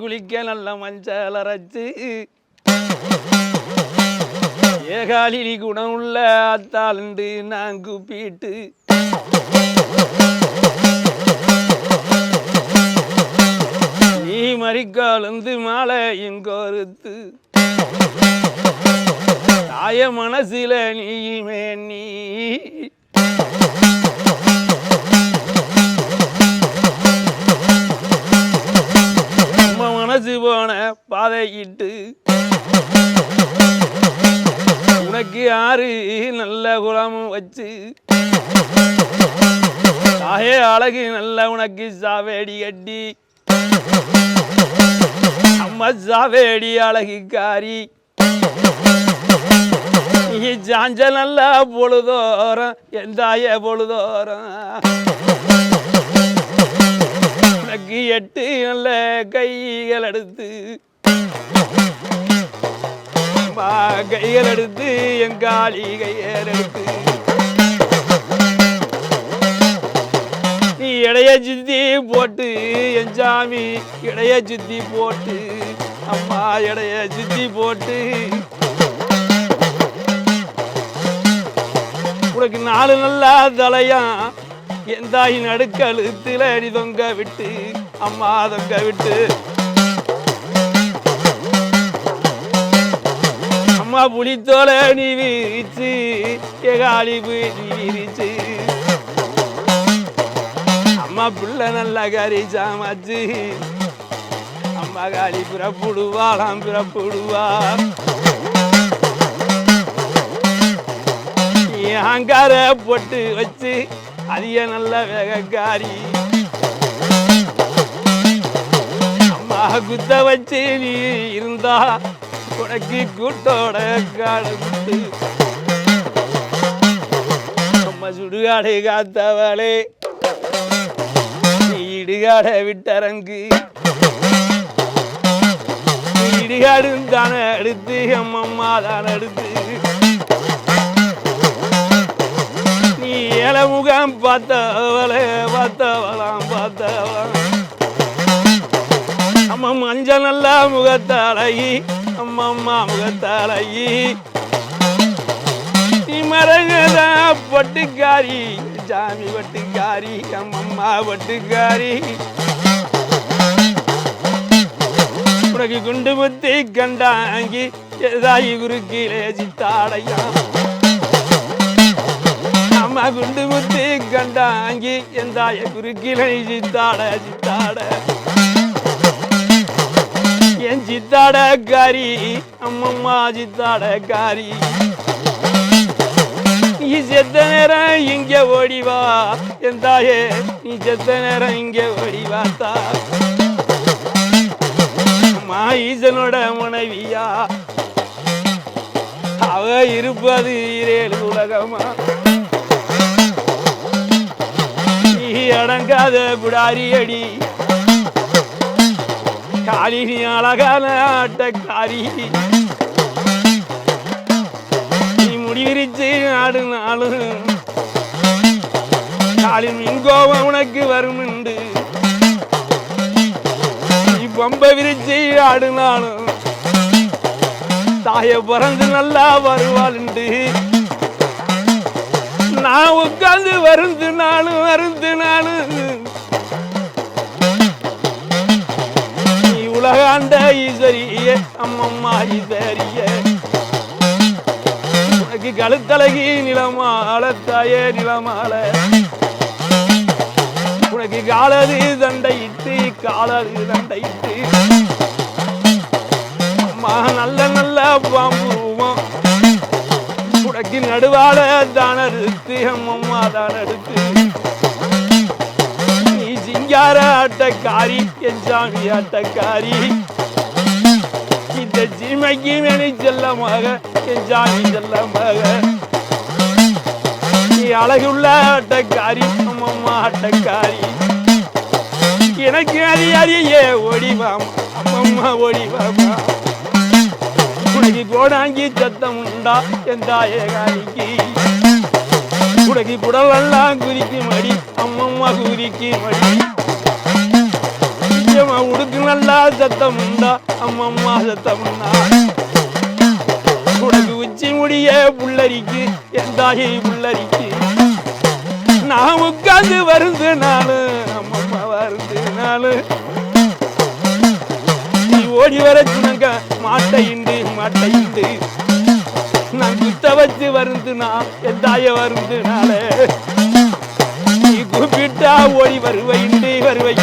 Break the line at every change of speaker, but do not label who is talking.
குளிக்க நல்ல மஞ்சள் அரைச்சு. ஏகாலினி குணம் உள்ள அத்தாளுண்டு நான் கூப்பிட்டு. நீ மறிக்காலந்து மாலை கோருத்து. தாய மனசில நீயுமே நீ. பாதையிட்டு உனக்கு யாரு நல்ல குலமும் வச்சு? ஆகே அழகு நல்ல உனக்கு சாவேடி கட்டி. அம்மா சாவேடி அழகு காரி. நீ ஜாஞ்ச நல்ல பொழுதோரம் எந்தாய பொழுதோரம். உனக்கு எட்டு நல்ல கைகள் எடுத்து. அம்மா கைகள் எடுத்து எங்காளி கையல் எடுத்து நீ இடைய சுத்தி போட்டு என் சாமி இடைய சுத்தி போட்டு அம்மா இடைய சுத்தி போட்டு. உனக்கு நாலு நல்லா தலையாம் என் தாய் அடி நீ தொங்க விட்டு அம்மா தொங்க விட்டு. அம்மா புளித்தோல நீ விரிச்சு எகாலிபு நீ விரிச்சு. அம்மா புள்ள நல்லா கறி சாமாச்சு அம்மா காளி பிறப்புடுவாளாம் பிறப்புடுவா அங்கார போட்டு வச்சு அதிக நல்ல வேகக்காரி. அம்மா குத்த வச்சு நீ இருந்தா உனக்கு கூட்டோட காடு நம்ம சுடுகாடை காத்தவளே. இடுகாட விட்டரங்கு. நீ இடுகாடும் தானே எடுத்து அம்மம்மா தான் எடுத்து நீ ஏழை முகம் பார்த்தவளே பார்த்தவளாம். அம்மா மஞ்சள் நல்லா முகத்தாளகி அம்மா அம்மா முகத்தாளகி நீ மரங்கத பட்டுக்காரி சாமி பட்டுக்காரி அம்மம்மா பட்டுக்காரி உனக்கு குண்டு முத்தி கண்டாங்கி ஏதாயி குறுக்கிலே சித்தாடையா. அம்மா குண்டு முத்தி கண்டாங்கி எந்தாய குறுக்கிலே சித்தாட சித்தாட. என் சித்தாட காரி அம்மம்மா சித்தாட காரி நீ செத்த நேரம் இங்கே ஓடிவா என் தாயே நீ செத்த நேரம் இங்க ஓடிவாத்தா அம்மா ஈசனோட மனைவியா? அவ இருப்பது இரேழு உலகமா? நீ அடங்காத புடாரி அடி காளி நீ அழகான ஆட்டக்காரி. நீ முடிவிரிச்சு ஆடு நாளும் மின் கோபம் உனக்கு வரும் உண்டு நீ பொம்ப விரிச்சு ஆடு நாளும் தாய பிறந்து நல்லா வருவாளுண்டு. நான் உட்கார்ந்து வருந்து நானும் வருந்து நானும் உலகாண்ட ஈஸ்வரியே அம்மம்மா ஈஸ்வரியே உனக்கு கழுத்தழகி நிலமால தாயே நிலமால. உனக்கு காலது தண்டையிட்டு காலது தண்டையிட்டு அம்மா நல்ல நல்ல பாம்புவோம். உனக்கு நடுவால தான எடுத்து அம்மம்மா தான எடுத்து சிங்கார ஆட்டக்காரி? என் சாமி ஆட்டக்காரி. இந்த சீமைக்கு மேலே செல்லமாக என் சாமி செல்லமாக. நீ அழகுள்ள ஆட்டக்காரி அம்மம்மா ஆட்டக்காரி. எனக்கு அறியாரியே ஓடிவாம் அம்மம்மா ஓடிவாமா. உனக்கு கோடாங்கி சத்தம் உண்டா என் தாயகாரிக்கு? உனக்கு குடலெல்லாம் குதிக்கும் அடி அம்மம்மா குதிக்கும் அடி எம்மா உடுக்கு நல்லா சத்தம் உண்டா அம்மா சத்தம் உண்டா உனக்கு உச்சி முடிய புள்ளரிக்கு என் தாயை புள்ளரிக்கு நான் உட்காந்து வருந்து நானு அம்மம்மா வருந்து நானு நீ ஓடி வர சொன்னாங்க மாட்டையுண்டு மாட்டையுண்டு நான் குத்த வச்சு வருந்து நான் என் தாய வருந்து நாளே. நீ கூப்பிட்டா ஓடி வருவையுண்டு வருவை